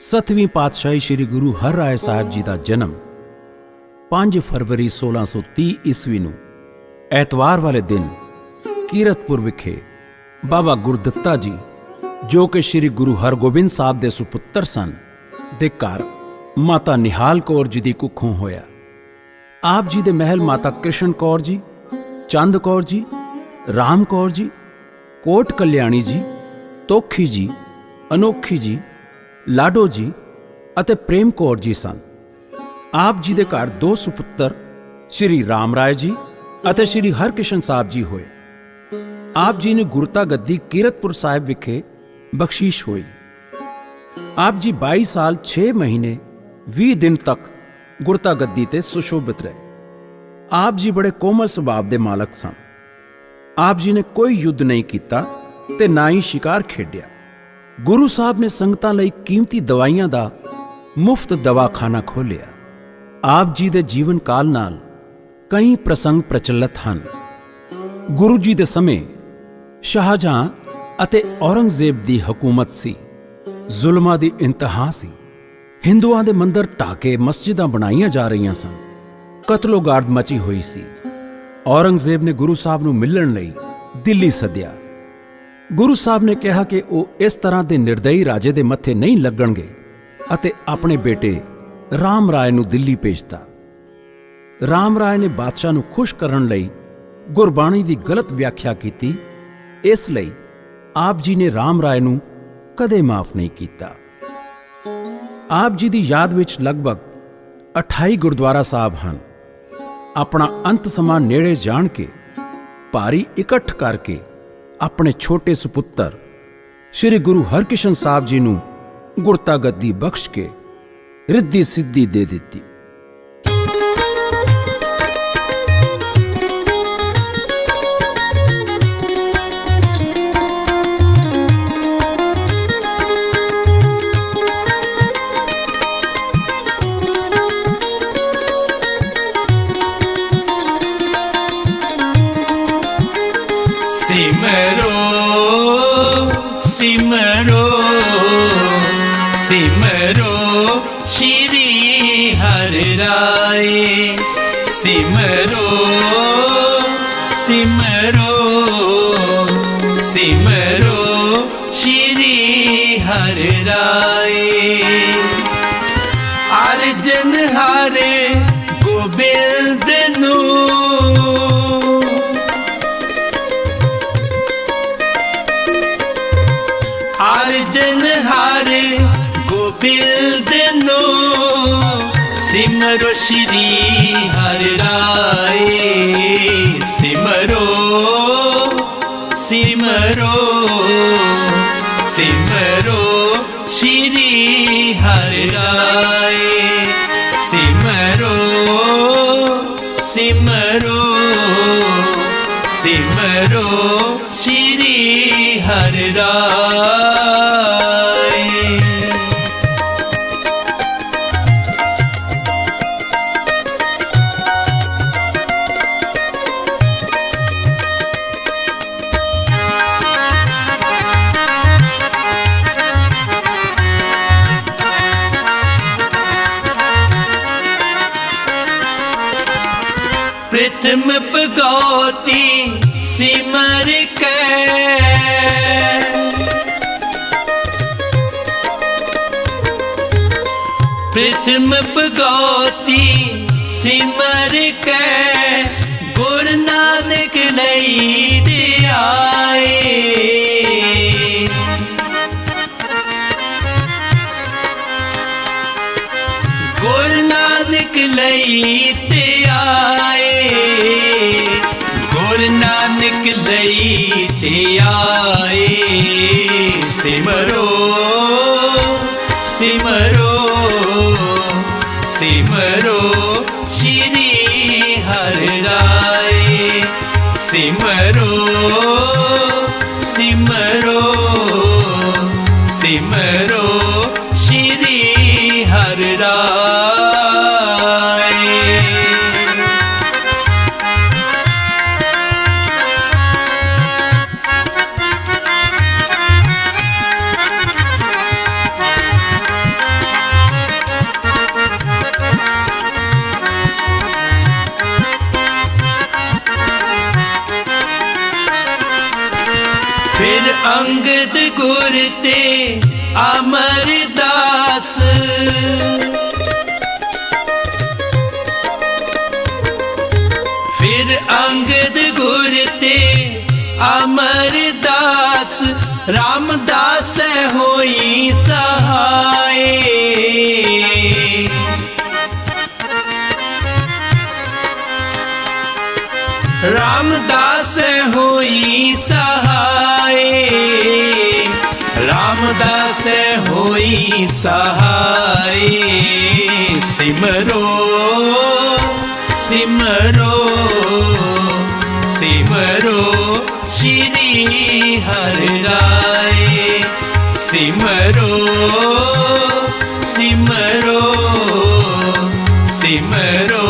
ਸਤਵੀਂ ਪਾਤਸ਼ਾਹੀ ਸ੍ਰੀ ਗੁਰੂ ਹਰਿਰਾਏ ਸਾਹਿਬ ਜੀ ਦਾ ਜਨਮ 5 ਫਰਵਰੀ 1630 ਈਸਵੀ ਨੂੰ ਐਤਵਾਰ ਵਾਲੇ ਦਿਨ ਕੀਰਤਪੁਰ ਵਿਖੇ ਬਾਬਾ ਗੁਰਦੱਤਾ ਜੀ, ਜੋ ਕਿ ਸ੍ਰੀ ਗੁਰੂ ਹਰਗੋਬਿੰਦ ਸਾਹਿਬ ਦੇ ਸੁਪੁੱਤਰ ਸਨ, ਦੇ ਘਰ ਮਾਤਾ ਨਿਹਾਲ ਕੌਰ ਜੀ ਦੀ ਕੁੱਖੋਂ ਹੋਇਆ। ਆਪ ਜੀ ਦੇ ਮਹਿਲ ਮਾਤਾ ਕ੍ਰਿਸ਼ਨ ਕੌਰ ਜੀ, ਚੰਦ ਕੌਰ ਜੀ, ਰਾਮ ਕੌਰ ਜੀ, ਕੋਟ ਕਲਿਆਣੀ ਜੀ, ਤੋਖੀ ਜੀ, ਅਨੋਖੀ ਜੀ ਲਾਡੋ ਜੀ ਅਤੇ ਪ੍ਰੇਮ ਕੌਰ ਜੀ ਸਨ। ਆਪ ਜੀ ਦੇ ਘਰ ਦੋ ਸੁਪੁੱਤਰ, ਸ਼੍ਰੀ ਰਾਮ ਰਾਏ ਜੀ ਅਤੇ ਸ਼੍ਰੀ ਹਰਕਿਸ਼ਨ ਸਾਹਿਬ ਜੀ ਹੋਏ। ਆਪ ਜੀ ਨੂੰ ਗੁਰਤਾ ਗੱਦੀ ਕੀਰਤਪੁਰ ਸਾਹਿਬ ਵਿਖੇ ਬਖਸ਼ੀਸ਼ ਹੋਈ। ਆਪ ਜੀ 22 ਸਾਲ 6 ਮਹੀਨੇ 20 ਦਿਨ ਤੱਕ ਗੁਰਤਾ ਗੱਦੀ ਤੇ ਸੁਸ਼ੋਭਿਤ ਰਹੇ। ਆਪ ਜੀ ਬੜੇ ਕੋਮਲ ਸੁਭਾਅ ਦੇ ਮਾਲਕ ਸਨ। ਆਪ ਜੀ ਨੇ ਕੋਈ ਯੁੱਧ ਨਹੀਂ ਕੀਤਾ ਤੇ ਨਾ ਹੀ ਸ਼ਿਕਾਰ ਖੇਡਿਆ। ਗੁਰੂ ਸਾਹਿਬ ਨੇ ਸੰਗਤਾਂ ਲਈ ਕੀਮਤੀ ਦਵਾਈਆਂ ਦਾ ਮੁਫਤ ਦਵਾਖਾਨਾ ਖੋਲ੍ਹਿਆ। ਆਪ ਜੀ ਦੇ ਜੀਵਨ ਕਾਲ ਨਾਲ ਕਈ ਪ੍ਰਸੰਗ ਪ੍ਰਚਲਿਤ ਹਨ। ਗੁਰੂ ਜੀ ਦੇ ਸਮੇਂ ਸ਼ਾਹਜਹਾਂ ਅਤੇ ਔਰੰਗਜ਼ੇਬ ਦੀ ਹਕੂਮਤ ਸੀ। ਜ਼ੁਲਮਾਂ ਦੀ ਇੰਤਹਾ ਸੀ। ਹਿੰਦੂਆਂ ਦੇ ਮੰਦਰ ਢਾਕੇ ਮਸਜਿਦਾਂ ਬਣਾਈਆਂ ਜਾ ਰਹੀਆਂ ਸਨ। ਕਤਲੋਗਾਰਦ ਮਚੀ ਹੋਈ ਸੀ। ਔਰੰਗਜ਼ੇਬ ਨੇ ਗੁਰੂ ਸਾਹਿਬ ਨੂੰ ਮਿਲਣ ਲਈ ਦਿੱਲੀ ਸੱਦਿਆ। ਗੁਰੂ ਸਾਹਿਬ ਨੇ ਕਿਹਾ ਕਿ ਉਹ ਇਸ ਤਰ੍ਹਾਂ ਦੇ ਨਿਰਦਈ ਰਾਜੇ ਦੇ ਮੱਥੇ ਨਹੀਂ ਲੱਗਣਗੇ ਅਤੇ ਆਪਣੇ ਬੇਟੇ ਰਾਮ ਰਾਏ ਨੂੰ ਦਿੱਲੀ ਭੇਜਤਾ। ਰਾਮ ਰਾਏ ਨੇ ਬਾਦਸ਼ਾਹ ਨੂੰ ਖੁਸ਼ ਕਰਨ ਲਈ ਗੁਰਬਾਣੀ ਦੀ ਗਲਤ ਵਿਆਖਿਆ ਕੀਤੀ, ਇਸ ਲਈ ਆਪ ਜੀ ਨੇ ਰਾਮ ਰਾਏ ਨੂੰ ਕਦੇ ਮਾਫ ਨਹੀਂ ਕੀਤਾ। ਆਪ ਜੀ ਦੀ ਯਾਦ ਵਿੱਚ ਲਗਭਗ 28 ਗੁਰਦੁਆਰਾ ਸਾਹਿਬ ਹਨ। ਆਪਣਾ ਅੰਤ ਸਮਾਂ ਨੇੜੇ ਜਾਣ ਕੇ, ਭਾਰੀ ਇਕੱਠ ਕਰਕੇ ਆਪਣੇ ਛੋਟੇ ਸੁਪੁੱਤਰ ਸ੍ਰੀ ਗੁਰੂ ਹਰਕ੍ਰਿਸ਼ਨ ਸਾਹਿਬ ਜੀ ਨੂੰ ਗੁਰਤਾ ਗੱਦੀ ਬਖਸ਼ ਕੇ ਰਿੱਧੀ ਸਿੱਧੀ ਦੇ ਦਿੱਤੀ। ਸਿਮਰੋ ਸਿਮਰੋ ਸਿਮਰੋ, ਸ਼੍ਰੀ ਹਰਿ ਰਾਏ। ਸਿਮਰੋ ਸਿਮਰੋ ਸਿਮਰੋ, ਸ਼੍ਰੀ ਹਰਿ ਰਾਏ। ਅਰਜਨ ਹਾਰੇ ਗੋਬਿੰਦ ਗੋਬਿੰਦ ਨੂੰ ਸਿਮਰੋ ਸ਼੍ਰੀ ਹਰਿ ਰਾਏ। ਸਿਮਰੋ ਸਿਮਰੋ ਸਿਮਰੋ ਸ਼੍ਰੀ ਹਰਿ ਰਾਏ। ਸਿਮਰੋ ਸਿਮਰੋ ਸਿਮਰੋ ਸ਼੍ਰੀ ਹਰਿ ਰਾਏ। प्रथम पगौती सिमर के प्रथम पगौती सिमर के गुरु नानक लई आए गुरु नानक लई ते आए ये सिमरो सिमरो सिमरो हर सिमरो सिमरो सिमरो ਅੰਗਦ ਗੁਰ ਤੇ ਅਮਰਦਾਸ। ਫਿਰ ਅੰਗਦ ਗੁਰ ਤੇ ਅਮਰਦਾਸ, ਰਾਮਦਾਸ ਹੋਈ ਸਹਾਏ। ਰਾਮਦਾਸ ਹੋਈ ਸਹਾਏ। सहाय। सिमरो सिमरो सिमरो श्री हर सिमरो सिमरो सिमरो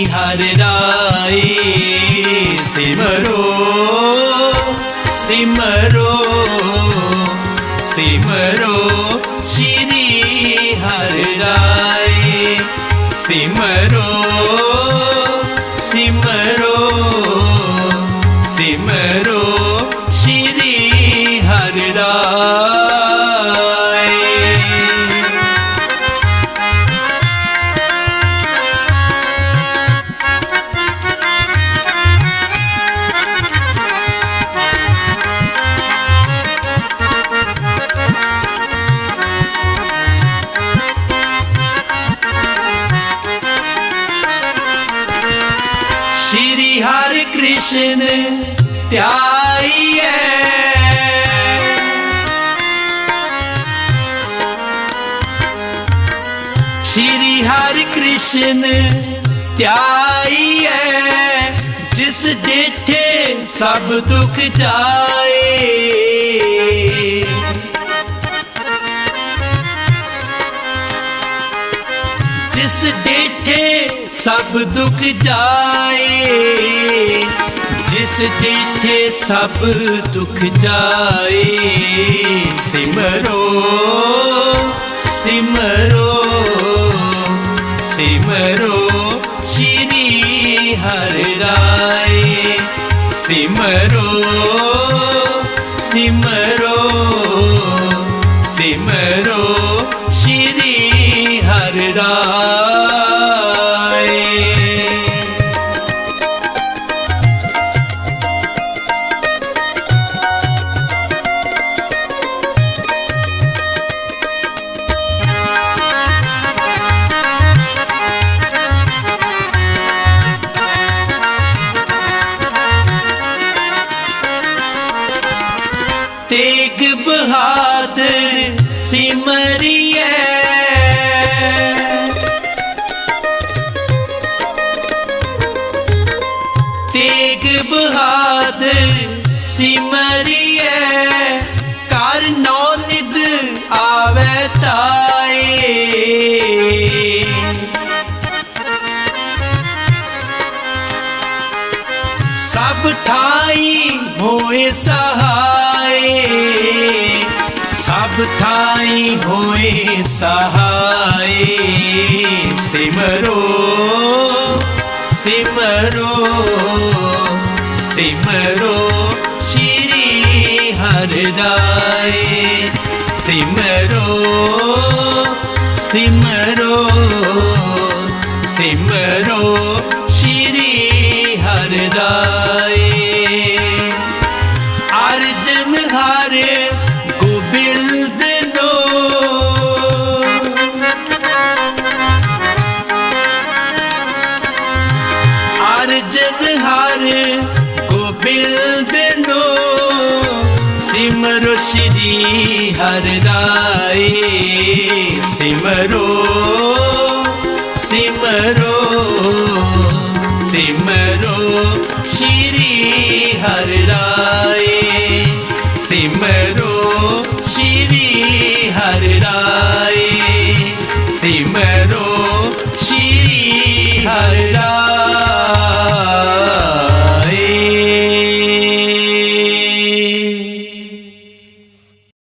ਸ਼੍ਰੀ ਹਰਿ ਰਾਏ ਸਿਮਰੋ ਸਿਮਰੋ ਸਿਮਰੋ। ਹਰਿ ਕ੍ਰਿਸ਼ਨ ਧਿਆਈਐ ਸ਼੍ਰੀ ਹਰਿ ਕ੍ਰਿਸ਼ਨ ਧਿਆਈਐ ਜਿਸ ਡੇਠੇ ਸਭ ਦੁੱਖ ਸਭ ਦੁੱਖ ਜਾਏ, ਜਿਸ ਡੇਠੇ ਸਭ ਦੁੱਖ ਜਾਏ। ਸਿਮਰੋ ਸਿਮਰੋ ਸਿਮਰੋ, ਸ਼੍ਰੀ ਹਰਿ ਰਾਏ। ਸਿਮਰੋ ਸਿਮਰੋ ਸਿਮਰੋ। ਸਭ ਥਾਈ ਹੋਏ ਸਹਾਏ। ਸਭ ਥਾਈ ਹੋਏ ਸਹਾਏ। ਸਿਮਰੋ ਸਿਮਰੋ ਸਿਮਰੋ ਸ਼੍ਰੀ ਹਰਿ ਸਿਮਰੋ ਸਿਮਰੋ ਸਿਮਰੋ ਮਨ ਰਾਏ ਅਰਜਨ ਹਾਰੇ ਗੋਬਿੰਦ ਨੋ ਅਰਜਨ ਹਾਰੇ ਗੋਬਿੰਦ ਨੋ ਸਿਮਰੋ ਸਿਮਰੋ ਸਿਮਰੋ ਸਿਮਰੋ ਸ਼੍ਰੀ ਹਰਿ ਰਾਏ ਸਿਮਰ